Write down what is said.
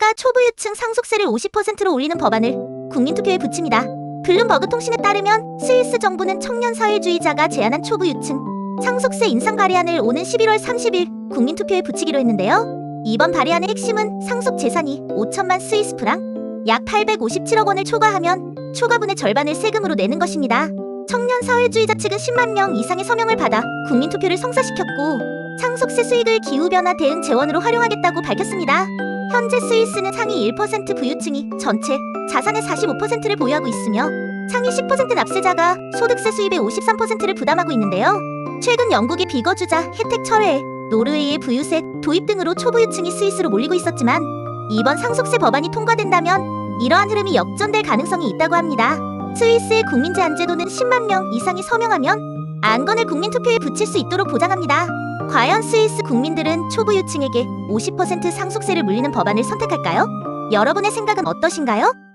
스위스가 초부유층 상속세를 50%로 올리는 법안을 국민투표에 붙입니다. 블룸버그 통신에 따르면 스위스 정부는 청년 사회주의자가 제안한 초부유층 상속세 인상 발의안을 오는 11월 30일 국민투표에 붙이기로 했는데요. 이번 발의안의 핵심은 상속 재산이 5천만 스위스 프랑 약 857억 원을 초과하면 초과분의 절반을 세금으로 내는 것입니다. 청년 사회주의자 측은 10만 명 이상의 서명을 받아 국민투표를 성사시켰고 상속세 수익을 기후변화 대응 재원으로 활용하겠다고 밝혔습니다. 현재 스위스는 상위 1% 부유층이 전체 자산의 45%를 보유하고 있으며 상위 10% 납세자가 소득세 수입의 53%를 부담하고 있는데요. 최근 영국의 비거주자 혜택 철회, 노르웨이의 부유세 도입 등으로 초부유층이 스위스로 몰리고 있었지만 이번 상속세 법안이 통과된다면 이러한 흐름이 역전될 가능성이 있다고 합니다. 스위스의 국민 제한 제도는 10만 명 이상이 서명하면 안건을 국민투표에 붙일 수 있도록 보장합니다. 과연 스위스 국민들은 초부유층에게 50% 상속세를 물리는 법안을 선택할까요? 여러분의 생각은 어떠신가요?